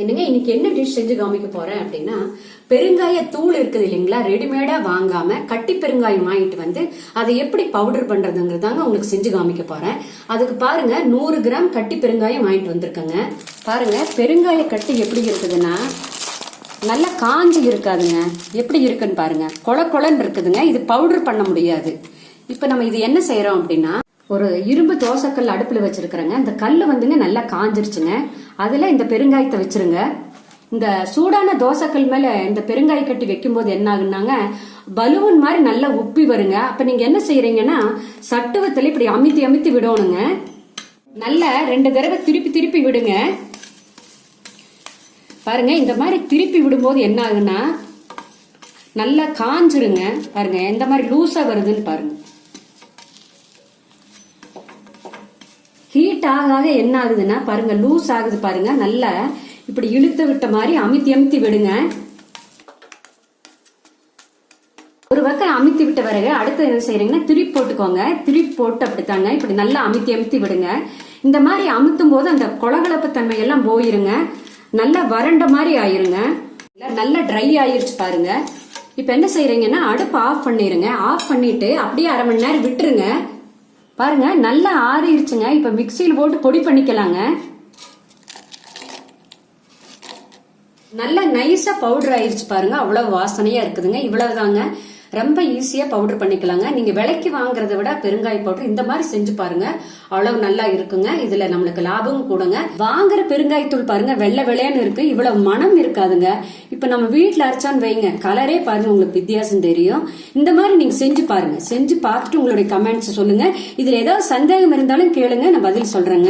என்னங்க இன்னைக்கு என்ன டிஷ் செஞ்சு காமிக்க போறேன் அப்படின்னா பெருங்காய தூள் இருக்குது இல்லைங்களா? ரெடிமேடா வாங்காம கட்டி பெருங்காயம் வாங்கிட்டு வந்து அதை எப்படி பவுடர் பண்றதுங்கிறதாங்க உங்களுக்கு செஞ்சு காமிக்க போறேன். அதுக்கு பாருங்க நூறு கிராம் கட்டி பெருங்காயம் வாங்கிட்டு வந்திருக்கேங்க. பாருங்க பெருங்காய கட்டி எப்படி இருக்குதுன்னா நல்லா காஞ்சி இருக்காதுங்க. எப்படி இருக்குன்னு பாருங்க. கொல கொலன்னு இருக்குதுங்க. இது பவுடர் பண்ண முடியாது. இப்போ நம்ம இது என்ன செய்யறோம் அப்படின்னா ஒரு இரும்பு தோசைக்கல் அடுப்பில் வச்சுருக்குறேங்க. இந்த கல் வந்துங்க நல்லா காஞ்சிருச்சுங்க. அதில் இந்த பெருங்காயத்தை வச்சிருங்க. இந்த சூடான தோசைக்கல் மேலே இந்த பெருங்காய கட்டி வைக்கும்போது என்ன ஆகுனாங்க? பலூன் மாதிரி நல்லா உப்பி வருங்க. அப்போ நீங்கள் என்ன செய்கிறீங்கன்னா சட்டுவத்தில் இப்படி அமித்தி அமித்தி விடணுங்க. நல்லா ரெண்டு தடவை திருப்பி திருப்பி விடுங்க. பாருங்க இந்த மாதிரி திருப்பி விடும்போது என்ன ஆகுன்னா நல்லா காஞ்சிருங்க. பாருங்க எந்த மாதிரி லூஸாக வருதுன்னு பாருங்க. ஹீட் ஆக ஆக என்ன ஆகுதுன்னா பாருங்க லூஸ் ஆகுது பாருங்க நல்லா இப்படி இழுத்து விட்ட மாதிரி அமுத்தி அமுத்தி விடுங்க. ஒரு பக்கம் அமுத்தி விட்ட பிறகு அடுத்து என்ன செய்யறீங்கன்னா திருப்பி போட்டுக்கோங்க. திருப்பி போட்டு அப்படித்தாங்க. இப்படி நல்லா அமுத்தி அமுத்தி விடுங்க. இந்த மாதிரி அமுத்தும் போது அந்த கொலகலப்பு தன்மை எல்லாம் போயிருங்க. நல்லா வறண்ட மாதிரி ஆயிருங்க. நல்லா ட்ரை ஆயிருச்சு பாருங்க. இப்ப என்ன செய்யறீங்கன்னா அடுப்பு ஆஃப் பண்ணிருங்க. ஆஃப் பண்ணிட்டு அப்படியே அரை மணி நேரம் விட்டுருங்க. பாருங்க நல்லா ஆறிடுச்சுங்க இப்ப மிக்சியில் போட்டு பொடி பண்ணிக்கலாங்க. நல்லா நைஸா பவுடர் ஆயிடுச்சு பாருங்க. அவ்வளவு வாசனையா இருக்குதுங்க. இவ்வளவுதாங்க. ரொம்ப ஈஸியா பவுடர் பண்ணிக்கலாங்க. நீங்க விலைக்கு வாங்குறத விட பெருங்காய பவுடர் இந்த மாதிரி செஞ்சு பாருங்க. அவ்வளவு நல்லா இருக்குங்க. இதுல நம்மளுக்கு லாபமும் கூடுங்க. வாங்குற பெருங்காயத்தூள் பாருங்க வெள்ளை வெள்ளையான்னு இருக்கு. இவ்வளவு மனம் இருக்காதுங்க. இப்ப நம்ம வீட்டில் அரைச்சான்னு வைங்க. கலரே பாருங்க உங்களுக்கு வித்தியாசம் தெரியும். இந்த மாதிரி நீங்க செஞ்சு பாருங்க. செஞ்சு பார்த்துட்டு உங்களுடைய கமெண்ட்ஸ் சொல்லுங்க. இதுல ஏதாவது சந்தேகம் இருந்தாலும் கேளுங்க. நான் பதில் சொல்றேங்க.